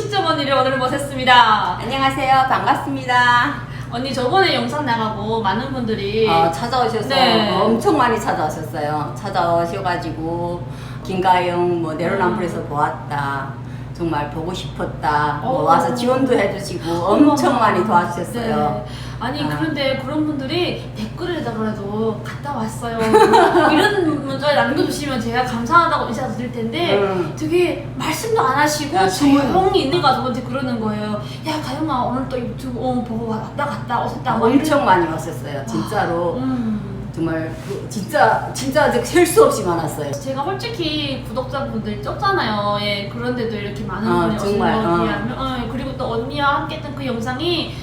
언니를 오늘 모셨습니다. 안녕하세요. 반갑습니다. 언니 저번에 영상 나가고 많은 분들이 어, 찾아오셨어요. 네. 엄청 많이 찾아오셨어요. 찾아오셔가지고 김가영 뭐 내로남불에서 보았다. 정말 보고 싶었다. 뭐 어. 와서 지원도 해주시고 엄청. 많이 도와주셨어요. 네. 아니 아. 그런데 그런 분들이 댓글에다 그래도 갔다 왔어요. 이런 문자 남겨주시면 제가 감사하다고 인사드릴 텐데 음. 되게 말씀도 안 하시고 야, 조용히 있는 가 저한테 그러는 거예요. 야 가영아 오늘 또 유튜브 어, 보고 왔다 갔다 오셨다. 뭐 엄청 많이 왔었어요. 진짜로 음. 정말 그 진짜 진짜 셀수 없이 많았어요. 제가 솔직히 구독자분들이 적잖아요. 예, 그런데도 이렇게 많은 어, 분이 오신 거 정말, 어. 비하면, 어, 그리고 또 언니와 함께 했던 그 영상이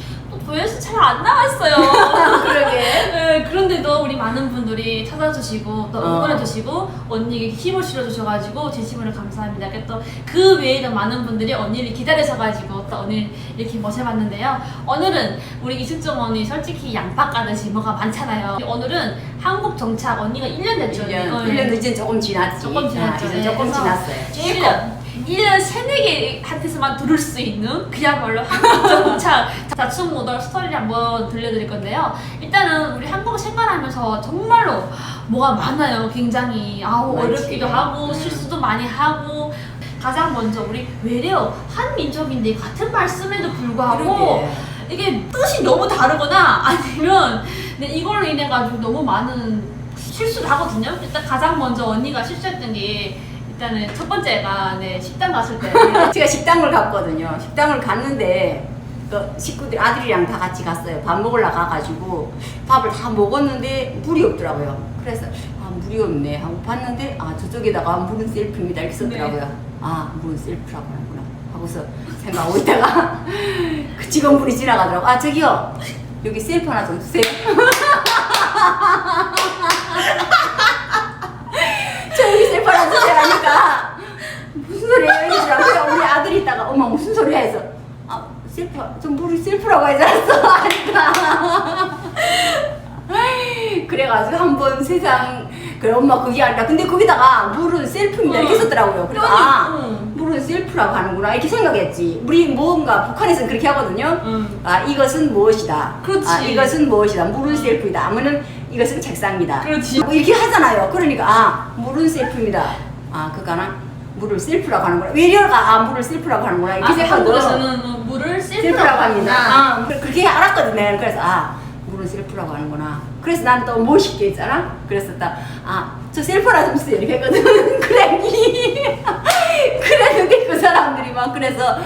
또 조회수 잘안 나왔어요. 그러게. 예, 그런데도 우리 많은 분들이 찾아주시고 또 어. 응원해주시고 언니에게 힘을 실어주셔가지고 진심으로 감사합니다. 또그 외에도 많은 분들이 언니를 기다리셔가지고 또 언니를 이렇게 모셔봤는데요. 오늘은 우리 이승정 언니 솔직히 양파 까듯이 뭐가 많잖아요. 오늘은 한국 정착 언니가 1년 됐죠. 1년, 어, 1년 늦은 조금 지났지. 조금 지났죠. 아, 네, 이제 조금 그래서 지났어요. 1년. 1년 세네 개한테서만 들을 수 있는 그야말로 한국 정착 자충 모델 스토리를 한번 들려드릴 건데요. 일단은 우리 한국 생활하면서 정말로 뭐가 많아요. 굉장히 아우. 어렵기도 하고 음. 실수도 많이 하고 가장 먼저 우리 외려 한 민족인데 같은 말씀에도 불구하고 그러게. 이게 뜻이 너무 다르거나 아니면 네, 이걸로 인해 가지고 너무 많은 실수를 하거든요. 일단 가장 먼저 언니가 실수했던 게 일단은 첫 번째가 네, 식당 갔을 때 제가 식당을 갔거든요. 식당을 갔는데 그 식구들 아들이랑 다 같이 갔어요. 밥 먹으러 가가지고 밥을 다 먹었는데 물이 없더라고요. 그래서 아 물이 없네 하고 봤는데 아 저쪽에다가 물은 셀프입니다 이렇게 썼더라고요. 네. 아 물은 셀프라고 하는구나 하고서 생각하고 있다가 그 직원분이 지나가더라고. 아 저기요 여기 셀프 하나 좀 주세요. 주세요 하니까 무슨 소리예요? 이러더라고요. 우리 아들이 있다가 엄마 무슨 소리야 해서 아 셀프 좀 물이 셀프라고 하지 않았어 하니까 그래가지고 한 번 세상 그래 엄마 그게 아니라 근데 거기다가 물은 셀프입니다 이렇게 응. 썼더라고요. 그래서 그러니, 아 응. 물은 셀프라고 하는구나 이렇게 생각했지. 우리 뭔가 북한에서는 그렇게 하거든요. 음. 아 이것은 무엇이다. 그렇지. 아 이것은 무엇이다. 물은 셀프이다. 하면은 이것은 책상이다. 그렇지. 뭐 이렇게 하잖아요. 그러니까 아 물은 셀프입니다. 아 그거나 물을 셀프라고 하는구나. 외려가 아 물을 셀프라고 하는구나 이렇게 아, 생각하고 한국에서는 어, 물을 셀프라고 합니다. 아 그- 그렇게 알았거든요. 그래서 아 물은 셀프라고 하는구나. 그래서 나는 또 멋있게 있잖아. 그래서 딱아저 셀프라 좀 쓰요 이렇게 했거든. 그랬니? 그랬는데 그 사람들이 막 그래서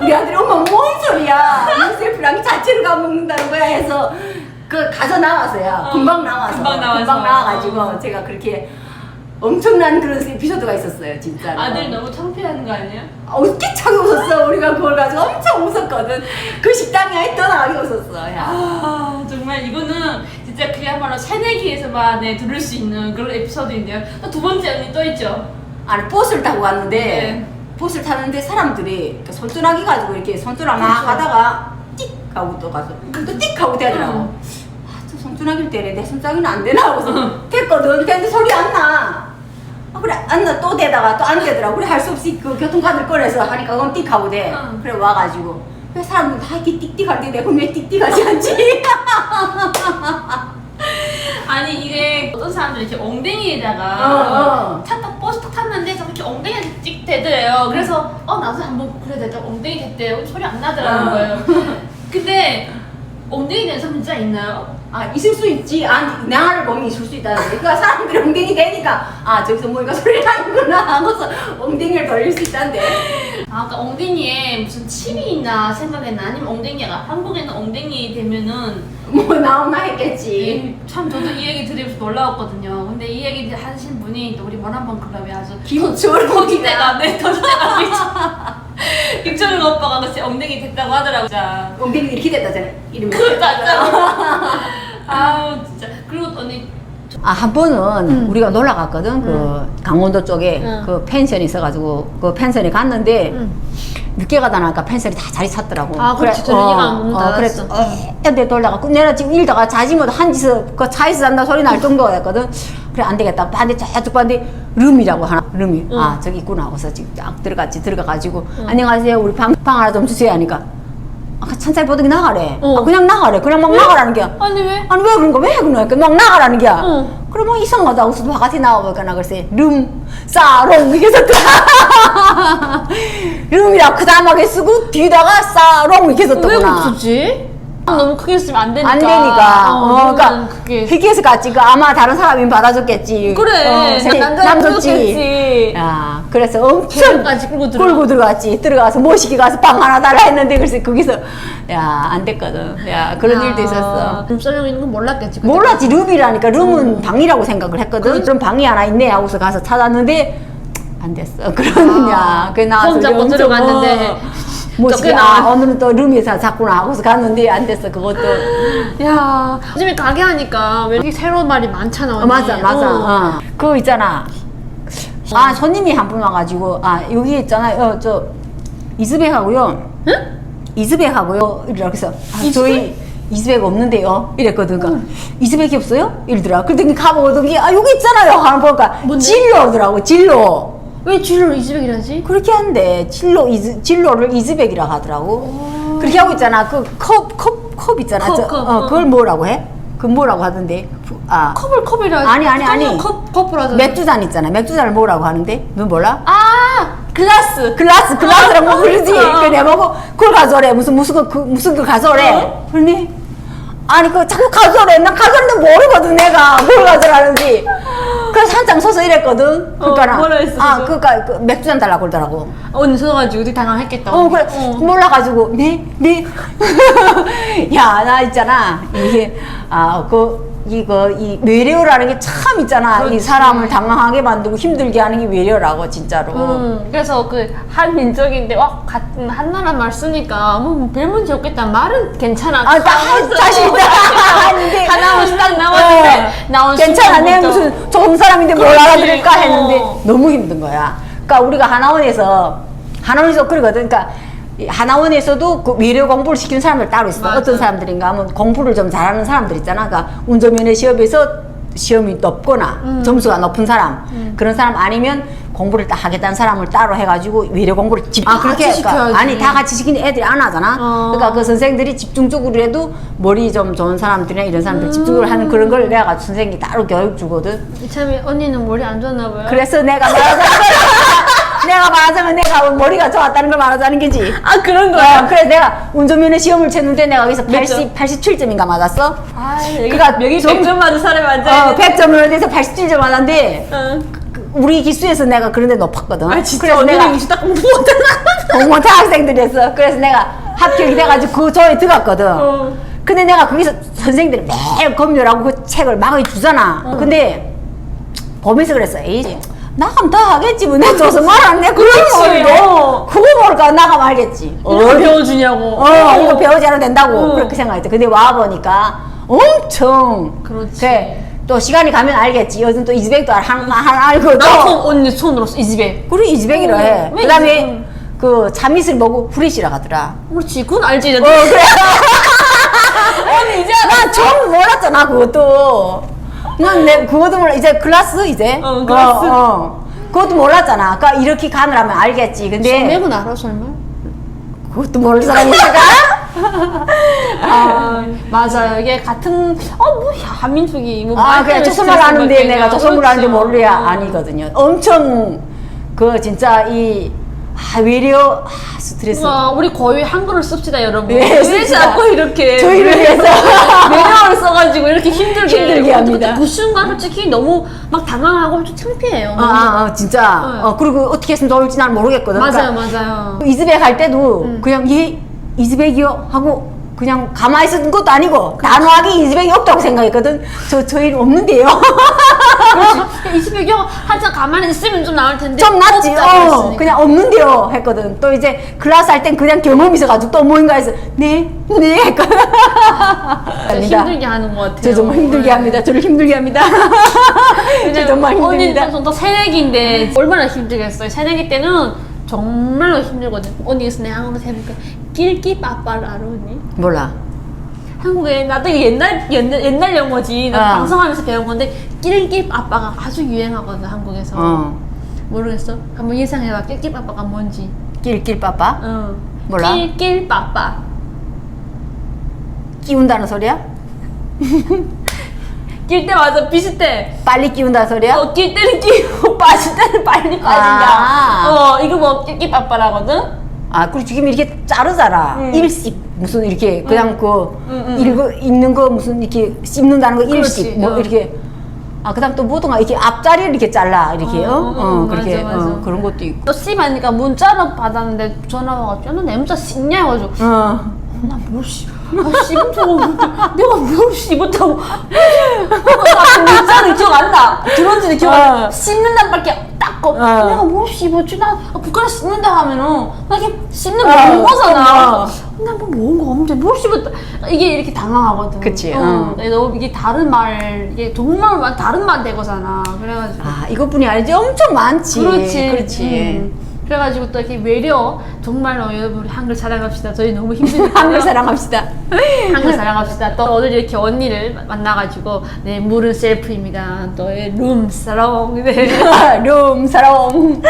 우리 아들이 엄마 뭔 소리야? 물 셀프랑 자체를 가먹는다는 거야 해서 그 가서 나왔어요. 어, 금방 나와서 금방 나와서. 나와가지고 어. 제가 그렇게 엄청난 그런 에피소드가 있었어요, 진짜로. 아들 너무 창피한 거 아니에요? 어깨차게 웃었어. 우리가 그걸 가지고 엄청 웃었거든. 그 식당에 아예 떠나가게 웃었어. 야. 아 정말 이거는 진짜 그야말로 새내기에서만 네, 들을 수 있는 그런 에피소드인데요. 또 두 번째 언니 또 있죠. 아니 버스를 타고 갔는데 네. 버스를 타는데 사람들이 이렇게 손전화기 가지고 이렇게 손전화 막 그렇죠. 하다가 띡 하고 또 가서 또띡 하고 대더라고. 응. 아저 손전화기를 대래 내 손장이는 안 되나 하고서 됐거든. 근데 소리 안 나. 아, 그래 안 나또 대다가 또 안 되더라고. 그래 할 수 없이 그 교통카드를 꺼내서 하니까 그건 띡 하고 돼. 응. 그래 와가지고 그 사람들 다 이렇게 띡띡 할 때 내가 그럼 왜 띡띡 하지 않지? 아니 이게 어떤 사람들이 이렇게 엉덩이에다가 어, 어. 탔다 버스 탁 탔는데 좀 이렇게 엉덩이에 찍 대더래요. 그래서 어 나도 한번 그래 내가 엉덩이 됐대. 소리 안 나더라는 어. 거예요. 근데 엉덩이 된 사람 진짜 있나요? 아 있을 수 있지. 아니 나를 보면 있을 수 있다는 거. 그러니까 사람들이 엉덩이 대니까 아 저기서 뭐가 소리 나는구나 하고서 엉덩이를 돌릴 수 있다는데. 아, 아까 엉덩이에 무슨 칩이 있나 생각했나 아니면 엉덩이가 한국에는 엉덩이 되면은 뭐 나오나 했겠지. 참 저도 이 얘기 들으면서 놀라웠거든요. 근데 이 얘기 하신 분이 또 우리 원한번 클럽에 아주 김철 터줏대가 네 터줏대가 김철은 오빠가 같이 엉덩이 됐다고 하더라고요. 진짜. 엉덩이 이렇게 됐다잖아. 이름이. 진짜. 아우 진짜. 그리고 언니 아, 한 번은 음. 우리가 놀러 갔거든. 그 강원도 쪽에 응. 그 펜션이 있어가지고 그 펜션에 갔는데 늦게 가다 나니까 펜션이 다 자리 찼더라고. 아, 그렇지. 저녁이가 문 닫았어. 그래서 애들 돌다가 내가 지금 일다가 자지 못 한 짓을 그 차에서 잔다 소리 날 정도였거든. 그래 안 되겠다. 반대 저쪽 반대 룸이라고 하나? 룸이. 응. 아 저기 있구나. 하고서 지금 딱 들어갔지. 들어가가지고 안녕하세요. 우리 방, 방 하나 좀 주세요. 하니까 아까 천천히 보더니 나가래. 어. 아, 그냥 나가래. 그냥 막 나가라는 게 아니 왜? 아니 왜 그런가 왜 그러니까 막 나가라는 게야. 응. 그래 뭐 이상하다. 하고서 바깥에 나와보니까 나 글쎄 룸 사롱 이게 썼더라 룸이라 크다하게 쓰고 뒤에다가 사롱 이렇게 왜 썼더구나. 그러지? 너무 크게 쓰면 안 되니까. 안 되니까. 어, 그러면 그러니까 그게 희귀해서 갔지. 그 아마 다른 사람이 받아줬겠지. 그래. 어, 남줬지. 그렇겠지. 야, 그래서 엄청 끌고. 끌고 들어갔지. 들어가서 모시기 가서 방 하나 달라 했는데 그래서 거기서 야 안 됐거든. 야 그런 일도 있었어. 룸썰령 있는 건 몰랐겠지. 그때. 몰랐지 룸이라니까 룸은 방이라고 생각을 했거든. 그럼 방이 하나 있네 하고서 가서 찾았는데 안 됐어. 그러냐. 그폰 잡고 엄청, 들어갔는데 어, 또아 오늘은 또 룸에서 잤구나 하고서 갔는데 안 됐어 그것도. 야 요즘에 가게 하니까 왜 이렇게 새로운 말이 많잖아. 어, 언니. 맞아, 맞아. 어. 어. 그거 있잖아. 아, 손님이 한 분 와가지고, 아, 여기 있잖아. 요 저, 이즈백하고요. 응? 이즈백하고요. 이러라. 그래서, 아, 이즈백? 저희 이즈백 없는데요. 이랬거든. 그러니까, 이즈백이 없어요? 이러더라. 그랬더니 가보더니, 아, 여기 있잖아요. 하는 보니까, 뭔데? 진로더라고, 진로. 왜 쥐를 이즈백이라지? 그렇게 한대. 진로, 이즈, 진로를 이즈백이라 하더라고. 그렇게 하고 있잖아. 그 컵, 컵, 컵 있잖아. 컵, 저, 컵, 어, 어. 그걸 뭐라고 해? 그 뭐라고 하던데? 부- 아. 컵을 컵이라. 아니, 아니, 아니. 컵 컵을 하잖아. 맥주잔 있잖아. 맥주잔을 뭐라고 하는데? 너 몰라? 아 글라스. 글라스, 글라스라고 아, 그러지. 아. 그 내가 보고 그걸 가져오래. 무슨 무슨 그, 그 무슨 그 가져오래. 어? 그러니 아니 그 자꾸 가져오래. 난 가져오는데 모르거든 내가 뭘 가져오라는지. 그래서 한장 서서 이랬거든. 그러니까 나- 어, 뭐라 했어, 아? 그러니까 그 맥주잔 달라고 그러더라고. 언니 서가지고 어디 당황했겠다. 어 그래 어. 몰라가지고 네 네. 야 나 있잖아 이게 아 그 이거 이 외래어라는 게 참 있잖아 이 그렇지. 사람을 당황하게 만들고 힘들게 하는 게 외래어라고 진짜로. 음, 그래서 그 한 민족인데 와 같은 한나라 말 쓰니까 뭐별 문제 없겠다 말은 괜찮아. 아, 나 한- 다시 있다. 아닌데. 하나 딱 나왔는데 어, 나온 괜찮아. 내 순간부터. 무슨 좋은 사람인데 뭘 그렇지. 알아들을까 했는데 어. 너무 힘든 거야. 그러니까 우리가 하나원에서 하나원에서 그러거든. 그러니까 이 하나원에서도 그 미래 공부를 시키는 사람들 따로 있어. 맞아. 어떤 사람들인가 하면 공부를 좀 잘하는 사람들 있잖아. 그러니까 운전면허 시험에서 시험이 높거나 음. 점수가 높은 사람 그런 사람 아니면 공부를 딱 하겠다는 사람을 따로 해가지고 미래 공부를 집 아, 같이 시켜야지. 아니 다 같이 시키는 애들이 안 하잖아. 어. 그러니까 그 선생들이 집중적으로 해도 머리 좀 좋은 사람들이나 이런 사람들 집중적으로 하는 그런 걸 내가 선생님이 따로 교육 주거든. 이참에 언니는 머리 안 좋나 봐요. 그래서 내가 말하자면 내가 말하자면 내가 머리가 좋았다는 걸 말하자는 거지. 아 그런 어, 그래 내가 운전면허 시험을 쳤는데 내가 점? 80, 87점인가 맞았어? 아 여기 그러니까 여기 좀- 100점 맞은 사람이 어, 앉아 있는. 100점을 내서 87점 맞았는데 응. 그 우리 기수에서 내가 그런데 높았거든. 아 진짜 그래서 내가. 공무원 학생들이었어. 그래서 내가 합격이 돼가지고 그 조에 들어갔거든. 어. 근데 내가 거기서 선생님들이 매일 검열하고 그 책을 막이 주잖아. 어. 근데 보면서 그랬어. 에이, 나가면 다 하겠지. 뭐, 내 줘서 말았네. 그걸 그렇지. 어. 그거 모르니까 나가면 알겠지. 이거 배워주냐고. 어, 이거 배우지 않아도 된다고. 어. 그렇게 생각했지. 근데 와 보니까 엄청. 그렇지. 그래. 또 시간이 가면 알겠지. 요즘 또 이즈백도 알, 한, 한, 알고. 또. 나손 언니 손으로 이 집에. 그래, 이즈백이라 어, 해. 왜 그 다음에 이즈백? 그 참이슬 먹고 후레쉬라 하더라. 그렇지 그건 알지. 어, 그래. 언니 이제 나 처음 몰랐잖아 그것도 난내 그것도 몰라 이제 클라스 이제 어, 클라스. 어, 어. 그것도 몰랐잖아 그러니까 이렇게 가느라면 알겠지 근데 맥은 알아 설마? 그것도 모를 사람이 있을까? 아 맞아요 이게 같은 어뭐 한민족이 뭐 아 그냥 조선말 아는데 내가 조선말 아는데 그렇죠. 모르야 아니거든요 엄청 그 진짜 이 아, 외려 아, 스트레스 와, 우리 거의 한글을 씁시다 여러분. 네, 왜 씁시다. 자꾸 이렇게 저희를 위해서. 매력을 써가지고 이렇게 힘들게 힘들게 합니다. 그 순간 솔직히 너무 막 당황하고 좀 창피해요. 아, 아, 아, 진짜 네. 어, 그리고 어떻게 했으면 좋을지 난 모르겠거든 맞아요, 그러니까 맞아요. 이즈백 할 때도 음. 그냥 얘 이즈백이요 하고 그냥 가만히 있었던 것도 아니고 단호하게 이즈백이 없다고 생각했거든 저 저희는 없는데요 그렇지. 이 집에 한참 가만히 있으면 좀 나을 텐데. 좀 낫지 어. 그냥 없는데요 했거든 또 이제 클래스 할 땐 그냥 경험이 있어가지고 또 뭐인가 해서 네 네 했거든 진짜 힘들게 하는 것 같아요. 저 정말 힘들게 네. 합니다 저를 힘들게 합니다 저 정말 힘듭니다 언니는 또 새내기인데 얼마나 힘들겠어요. 새내기 때는 정말로 힘들거든. 언니 그래서 내가 한번 해볼게. 길기 빠빠를 알아 언니? 몰라 한국에 나도 옛날 옛날, 옛날 영어지 나 어. 방송하면서 배운 건데 낄낄 아빠가 아주 유행하거든 한국에서 어. 모르겠어 한번 예상해봐 낄낄 아빠가 뭔지 낄낄 빠빠? 어. 몰라? 낄낄 아빠 끼운다는 소리야? 낄때 맞아 비슷해 빨리 끼운다는 소리야? 어, 낄 때는 끼고 빠질 때는 빨리 빠진다 아. 어 이거 뭐 낄낄 아빠라거든 아, 그리고 지금 이렇게 자르잖아. 음. 일십 무슨 이렇게 그냥 그 음, 음, 읽어 읽는 거 무슨 이렇게 씹는다는 거 일십 그렇지, 뭐 어. 이렇게 아 그다음 또 모동아 이렇게 앞자리를 이렇게 잘라 이렇게 어, 어, 어, 어, 어, 그렇게 맞아, 맞아. 어, 그런 것도 있고. 또 씹으니까 문자로 받았는데 전화 와가지고 너내 문자 씹냐 해가지고 어. 나뭘 씹, 아, 없는데 내가 뭘 씹었다고 나 문자는 기억 안 나. 들었는지 기억 안 나. 어. 씹는다는 밖에 딱 거. 어. 내가 뭘 씹었지? 나 아, 북한에 씹는다 하면은 나 이게 씹는 거 어. 먹은 거잖아. 어. 나뭐 먹은 거 없는데 뭘 씹었다. 이게 이렇게 당황하거든. 그치, 어. 어. 너 이게 다른 말, 이게 정말 말- 다른 말 되거잖아. 그래가지고. 아 이것뿐이 아니지 엄청 많지. 그렇지. 그렇지. 음. 그래가지고 또 이렇게 외려 정말로 여러분 우리 한글 자랑합시다. 저희 너무 힘드니까 한글 사랑합시다. 한글 자랑합시다. 또 오늘 이렇게 언니를 만나가지고 네 물은 셀프입니다. 또룸 사롱 네. 룸 사랑.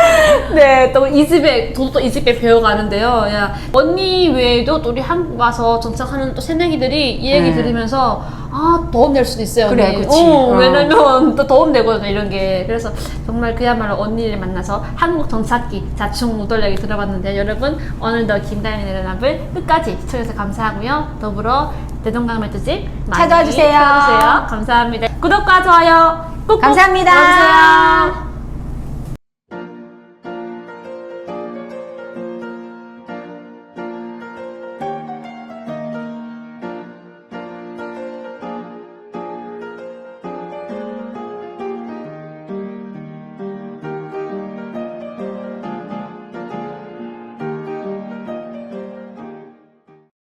네, 또 이즈백, 저도 또 이즈백 배워가는데요. 야, 언니 외에도 또 우리 한국 와서 정착하는 또 새내기들이 이 얘기 네. 들으면서 아, 도움 될 수도 있어요. 그래, 언니. 그치. 어, 어. 왜냐면 또 도움 되거든요, 이런 게. 그래서 정말 그야말로 언니를 만나서 한국 정착기 자충 우돌 얘기 들어봤는데 여러분, 오늘도 김다현의 내려남을 끝까지 시청해주셔서 감사하고요. 더불어 대동강 많이 찾아와 주세요. 찾아주세요. 감사합니다. 구독과 좋아요 꾹꾹 감사합니다. 눌러주세요.